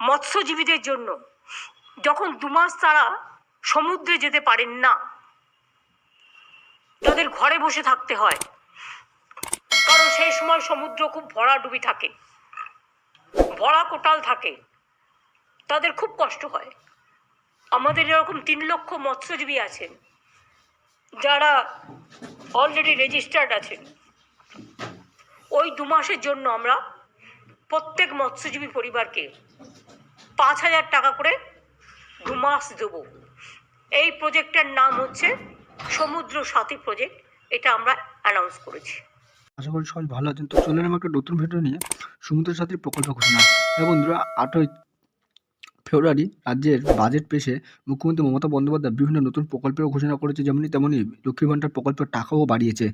মৎস্যজীবীদের জন্য। যখন দুমাস তারা সমুদ্রে যেতে পারেন না, তাদের ঘরে বসে থাকতে হয়। কারণ সেই সময় সমুদ্র খুব ভরাডুবি থাকে, ভরা কোটাল থাকে। তাদের খুব কষ্ট হয়। আমাদের এরকম তিন লক্ষ মৎস্যজীবী আছেন, যারা অলরেডি রেজিস্টার্ড আছেন। ওই দু মাসের জন্য আমরা প্রত্যেক মৎস্যজীবী পরিবারকে পাঁচ হাজার টাকা করে দু মাস দেব। এই প্রজেক্টের নাম হচ্ছে সমুদ্র সাথী প্রজেক্ট। এটা আমরা অ্যানাউন্স করেছি। আশা করি সবাই ভালো আছেন। তো চলে এলাম একটা নতুন ভিডিও নিয়ে সমুদ্র সাথী প্রকল্প ঘোষণা হ্যাঁ বন্ধুরা, আটই ফেব্রুয়ারি রাজ্যের বাজেট পেশে মুখ্যমন্ত্রী মমতা বন্দ্যোপাধ্যায় বিভিন্ন নতুন প্রকল্পের ঘোষণা করেছে। যেমনি তেমনই লক্ষ্মী ভাণ্ডার প্রকল্পের টাকাও বাড়িয়েছে।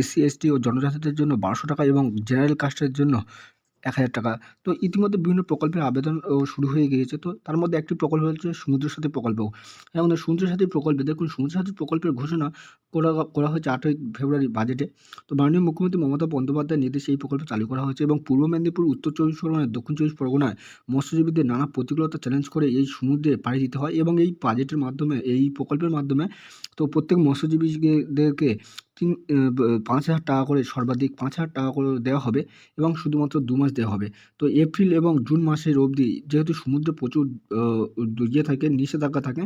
এসসি এসটি ও জনজাতিদের জন্য বারোশো টাকা এবং জেনারেল কাস্টের জন্য এক হাজার টাকা। তো ইতিমধ্যে বিভিন্ন প্রকল্পের আবেদন শুরু হয়ে গিয়েছে। তো তার মধ্যে একটি প্রকল্প হচ্ছে সমুদ্র সাথী প্রকল্প। এবং সমুদ্র সাথী প্রকল্পে দেখুন, সমুদ্র সাথী প্রকল্পের ঘোষণা করা করা হয়েছে আটই ফেব্রুয়ারি বাজেটে। তো মাননীয় মুখ্যমন্ত্রী মমতা বন্দ্যোপাধ্যায়ের নির্দেশে এই প্রকল্প চালু করা হয়েছে এবং পূর্ব মেদিনীপুর, উত্তর চব্বিশ পরগনা, দক্ষিণ চব্বিশ পরগনায় মৎস্যজীবীদের নানা প্রতিকূলতা চ্যালেঞ্জ করে এই সমুদ্রে পাড়ি দিতে হয় এবং এই বাজেটের মাধ্যমে, এই প্রকল্পের মাধ্যমে, তো প্রত্যেক মৎস্যজীবীদেরকে তিন পাঁচ হাজার টাকা করে সর্বাধিক পাঁচ হাজার টাকা করে দেওয়া হবে এবং শুধুমাত্র দু মাস দেওয়া হবে। তো এপ্রিল এবং জুন মাসের অবধি যেহেতু সমুদ্রে প্রচুর ইয়ে থাকে, নিষেধাজ্ঞা থাকে,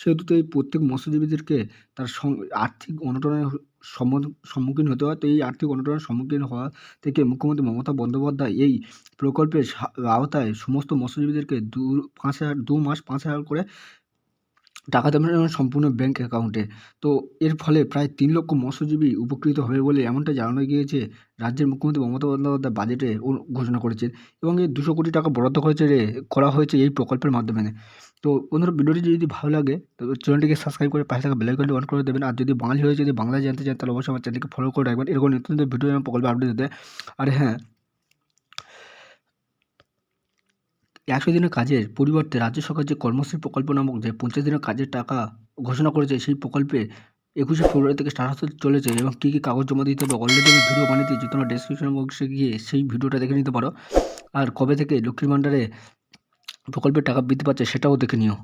সেহেতু তো এই প্রত্যেক মৎস্যজীবীদেরকে তার আর্থিক অনটনের সম্মুখীন হতে হয়। তো এই আর্থিক অনটনের সম্মুখীন হওয়া থেকে মুখ্যমন্ত্রী মমতা বন্দ্যোপাধ্যায় এই প্রকল্পের আওতায় সমস্ত মৎস্যজীবীদেরকে দু, পাঁচ হাজার, দু মাস পাঁচ হাজার করে টাকা এবং সম্পূর্ণ ব্যাঙ্ক অ্যাকাউন্টে তো এর ফলে প্রায় তিন লক্ষ মৎস্যজীবী উপকৃত হবে বলে এমনটা জানানো গিয়েছে রাজ্যের মুখ্যমন্ত্রী মমতা বন্দ্যোপাধ্যায় বাজেটে ঘোষণা করেছেন এবং এই দুশো কোটি টাকা বরাদ্দ করেছে করা হয়েছে এই প্রকল্পের মাধ্যমে। তো বন্ধুরা, ভিডিওটি যদি ভালো লাগে তবে চ্যানেলটিকে সাবস্ক্রাইব করে পাশে থাকা বেলাইকনটি অন করে দেবেন। আর যদি বাঙালি হয়ে যদি বাংলা জানতে চান, তাহলে অবশ্যই আমার চ্যানেলকে ফলো করে রাখবেন। এরকম নিত্য নতুন ভিডিও এবং প্রকল্প আপডেট দিতে। আর হ্যাঁ একশো দিনের কাজের পরিবর্তে রাজ্য সরকার যে কর্মশ্রী প্রকল্প নামক যে পঞ্চাশ দিনের কাজের টাকা ঘোষণা করেছে, সেই প্রকল্পে একুশে ফেব্রুয়ারি থেকে স্টার্ট হতে চলেছে এবং কী কী কাগজ জমা দিতে হবে অলরেডি আমি ভিডিও বানিয়ে দিয়েছি তোমরা ডেসক্রিপশন বক্সে গিয়ে সেই ভিডিওটা দেখে নিতে পারো। আর কবে থেকে লক্ষ্মীর ভাণ্ডারে প্রকল্পের টাকা বৃদ্ধি পাচ্ছে সেটাও দেখে নিও।